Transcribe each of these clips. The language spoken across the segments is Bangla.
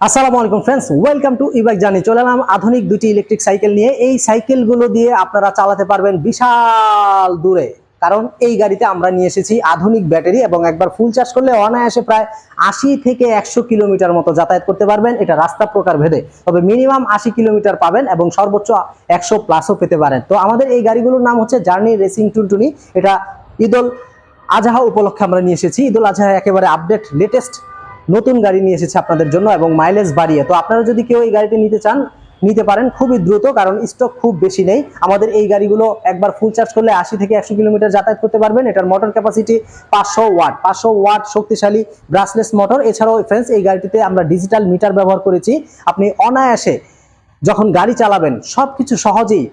আসসালামু আলাইকুম ফ্রেন্ডস ওয়েলকাম টু ইবাইক জানি চলে এলাম আধুনিক দুটি ইলেকট্রিক সাইকেল নিয়ে। এই সাইকেলগুলো দিয়ে আপনারা চালাতে পারবেন বিশাল দূরে। কারণ এই গাড়িতে আমরা নিয়ে এসেছি আধুনিক ব্যাটারি এবং একবার ফুল চার্জ করলে অনায়াসে প্রায় আশি থেকে একশো কিলোমিটার মতো যাতায়াত করতে পারবেন। এটা রাস্তা প্রকার ভেদে তবে মিনিমাম আশি কিলোমিটার পাবেন এবং সর্বোচ্চ একশো প্লাসও পেতে পারেন। তো আমাদের এই গাড়িগুলোর নাম হচ্ছে জার্নি রেসিং টুনটুনি। এটা ঈদুল আজহা উপলক্ষে আমরা নিয়ে এসেছি। ঈদুল আজহা একেবারে আপডেট লেটেস্ট নতুন গাড়ি নিয়ে এসেছে আপনাদের জন্য এবং মাইলেজ বাড়িয়ে। তো আপনারা যদি কেউ এই গাড়িটি নিতে চান, নিতে পারেন খুবই দ্রুত, কারণ স্টক খুব বেশি নেই। আমাদের এই গাড়িগুলো একবার ফুল চার্জ করলে আশি থেকে একশো কিলোমিটার যাতায়াত করতে পারবেন। এটার মোটর ক্যাপাসিটি পাঁচশো ওয়াট পাঁচশো ওয়াট শক্তিশালী ব্রাসলেস মোটর এছাড়াও ফ্রেন্ডস এই গাড়িটিতে আমরা ডিজিটাল মিটার ব্যবহার করেছি। আপনি অনায়াসে যখন গাড়ি চালাবেন সব কিছু সহজেই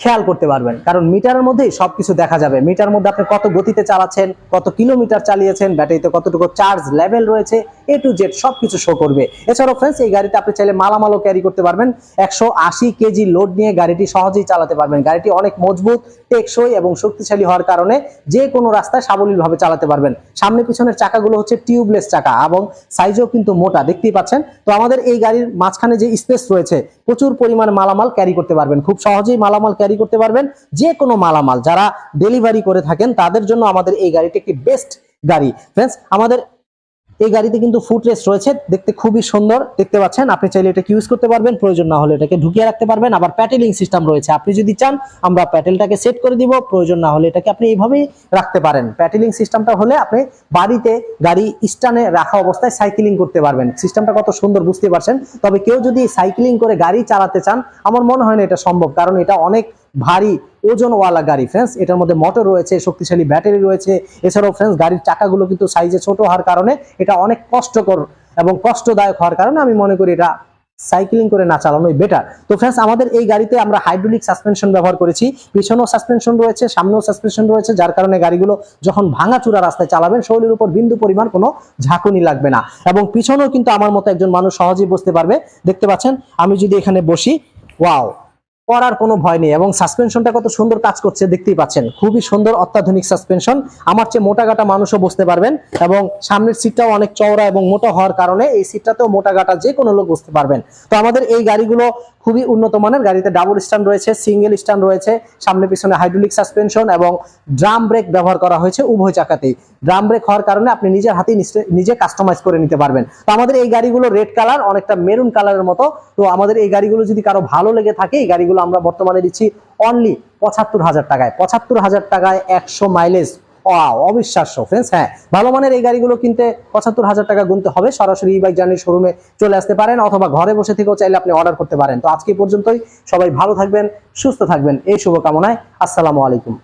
খেয়াল করতে পারবেন। কারণ মিটারের মধ্যেই সবকিছু দেখা যাবে। মিটার মধ্যে আপনি কত গতিতে চালাচ্ছেন, কত কিলোমিটার চালিয়েছেন, ব্যাটারিতে কতটুকু চার্জ লেভেল রয়েছে এ টু জেড সবকিছু শো করবে। এছাড়াও ফ্রেন্ডস এই গাড়িতে আপনি চাইলে মালামালও ক্যারি করতে পারবেন। একশো আশি কেজি লোড নিয়ে গাড়িটি সহজেই চালাতে পারবেন। গাড়িটি অনেক মজবুত, টেকসই এবং শক্তিশালী হওয়ার কারণে যে কোনো রাস্তায় সাবলীলভাবে চালাতে পারবেন। সামনে পিছনের চাকাগুলো হচ্ছে টিউবলেস চাকা এবং সাইজও কিন্তু মোটা, দেখতেই পাচ্ছেন? তো আমাদের এই গাড়ির মাঝখানে যে স্পেস রয়েছে, প্রচুর পরিমাণে মালামাল ক্যারি করতে পারবেন। খুব সহজেই মালামাল ক্যারি করতে পারবেন যে কোনো মালামাল। যারা ডেলিভারি করে থাকেন, তাদের জন্য আমাদের এই গাড়িটি একটি বেস্ট গাড়ি। ফ্রেন্ডস আমাদের এই গাড়িতে কিন্তু ফুট রেস্ট রয়েছে। দেখতে খুবই সুন্দর। দেখতে পাচ্ছেন, আপনি চাইলে এটাকে ইউজ করতে পারবেন। প্রয়োজন না হলে এটাকে ঢুকিয়ে রাখতে পারবেন। আবার প্যাটেলিং সিস্টেম রয়েছে। আপনি যদি চান, আমরা প্যাটেলটাকে সেট করে দিব। প্রয়োজন না হলে এটাকে আপনি এইভাবেই রাখতে পারেন। প্যাটেলিং সিস্টেমটা হলে আপনি বাড়িতে গাড়ি স্টানে রাখা অবস্থায় সাইকেলিং করতে পারবেন। সিস্টেমটা কত সুন্দর, বুঝতে পারছেন? তবে কেউ যদি সাইকেলিং করে গাড়ি চালাতে চান, আমার মনে হয় না এটা সম্ভব। কারণ এটা অনেক ভারী ওজনওয়ালা গাড়ি ফ্রেন্ডস এটার মধ্যে মোটর রয়েছে, শক্তিশালী ব্যাটারি রয়েছে। এছাড়াও ফ্রেন্ডস গাড়ির চাকাগুলো কিন্তু সাইজে ছোট হওয়ার কারণে এটা অনেক কষ্টকর এবং কষ্টদায়ক হওয়ার কারণে আমি মনে করি এটা সাইক্লিং করে না চালানোই বেটার তো ফ্রেন্ডস আমাদের এই গাড়িতে আমরা হাইড্রোলিক সাসপেনশন ব্যবহার করেছি। পিছনেও সাসপেনশন রয়েছে, সামনেও সাসপেনশন রয়েছে, যার কারণে গাড়িগুলো যখন ভাঙা ভাঙাচুরা রাস্তায় চালাবেন, শরীরের উপর বিন্দু পরিমাণ কোনো ঝাঁকুনি লাগবে না। এবং পিছনেও কিন্তু আমার মতো একজন মানুষ সহজেই বসতে পারবে। দেখতে পাচ্ছেন, আমি যদি এখানে বসি ওয়াও করার কোনো ভয় নেই এবং সাসপেনশনটা কত সুন্দর কাজ করছে, দেখতেই পাচ্ছেন। খুবই সুন্দর অত্যাধুনিক সাসপেনশন আমার চেয়ে মোটা গাটা মানুষও বসতে পারবেন এবং সামনের সিটটাও অনেক চওড়া এবং মোটা হওয়ার কারণে এই সিটটাতেও মোটা গাটা যে কোনো লোক বসতে পারবেন। তো আমাদের এই গাড়িগুলো খুবই উন্নত মানের। গাড়িতে ডাবল স্ট্যান্ড রয়েছে সিঙ্গেল স্ট্যান্ড রয়েছে, সামনে পিছনে হাইড্রোলিক সাসপেনশন এবং ড্রাম ব্রেক ব্যবহার করা হয়েছে উভয় চাকাতেই। ড্রাম ব্রেক হওয়ার কারণে আপনি নিজের হাতেই নিজে কাস্টমাইজ করে নিতে পারবেন। তো আমাদের এই গাড়িগুলো রেড কালার অনেকটা মেরুন কালারের মতো। তো আমাদের এই গাড়িগুলো যদি কারও ভালো লেগে থাকে, এই গাড়িগুলো আমরা বর্তমানে দিচ্ছি অনলি পঁচাত্তর হাজার টাকায়। পঁচাত্তর হাজার টাকায় একশো মাইলেজ অবিশ্বাস্য। ফ্রেন্ডস হ্যাঁ ভালো মানের এই গাড়িগুলো কিনতে পঁচাত্তর হাজার টাকা গুনতে হবে। সরাসরি ই বাইক জার্নির শোরুমে চলে আসতে পারেন অথবা ঘরে বসে থেকেও চাইলে আপনি অর্ডার করতে পারেন। তো আজকে পর্যন্তই। সবাই ভালো থাকবেন, সুস্থ থাকবেন। এই শুভকামনায় আসসালামু আলাইকুম।